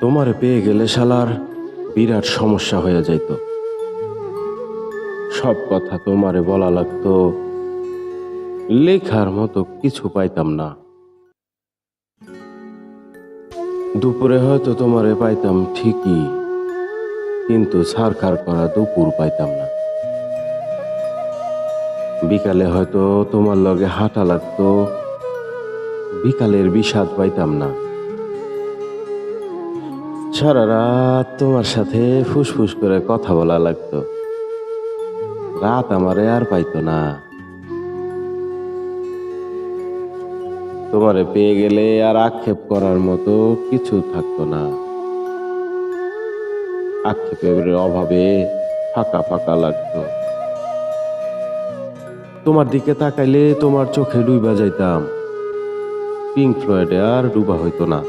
তোমারে পেয়ে গেলে শালার বিরাট সমস্যা হয়ে যাইত। সব কথা তোমারে বলা লাগতো, লেখার মতো কিছু পাইতাম না। দুপুরে হয়তো তোমারে পাইতাম ঠিকই, কিন্তু সারখার করা দুপুর পাইতাম না। বিকালে হয়তো তোমার লগে হাঁটা লাগতো, বিকালের বিষাদ পাইতাম না। সারা রাত তোমার সাথে ফুসফুস করে কথা বলা লাগতো। রাত আমারে আর পাইতো না। তোমারে পেয়ে গেলে আর আক্ষেপ করার মতো কিছু থাকতো না। আক্ষেপের অভাবে ফাঁকা ফাঁকা লাগতো। তোমার দিকে তাকাইলে তোমার চোখে ডুইবা যাইতাম। পিঙ্ক ফ্লয়েডে আর ডুবা হইতো না।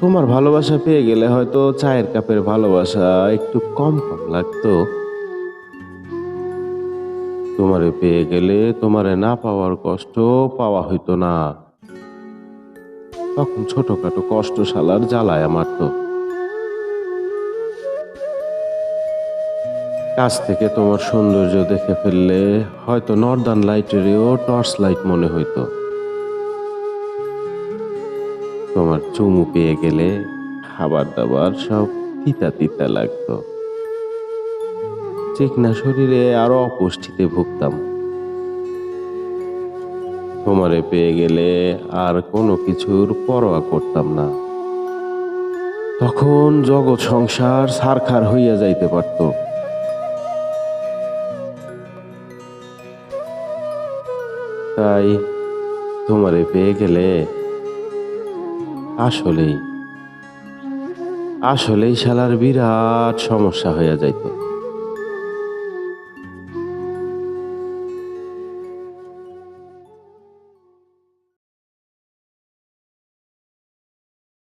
তোমার ভালোবাসা পেয়ে গেলে হয়তো চায়ের কাপের ভালোবাসা একটু কম কম লাগতো। তোমারে পেয়ে গেলে তোমারে না পাওয়ার কষ্ট পাওয়া হইতো না। তখন ছোটখাটো কষ্ট শালার জ্বালায় আমার তো। কাছ থেকে তোমার সৌন্দর্য দেখে ফেললে হয়তো নর্দার্ন লাইটেরও টর্চ লাইট মনে হইতো। তোমার চুমু পেয়ে গেলে খাবার দাবার সব তিতা তিতা লাগতো। চিকনা শরীরে আরও অপুষ্টিতে ভুগতাম। তোমারে পেয়ে গেলে আর কোনো কিছুর পরোয়া করতাম না। তখন জগৎ সংসার সারখার হইয়া যাইতে পারত। তাই তোমারে পেয়ে গেলে আসলেই আসলেই শালার বিরাট সমস্যা হইয়া যাইতো।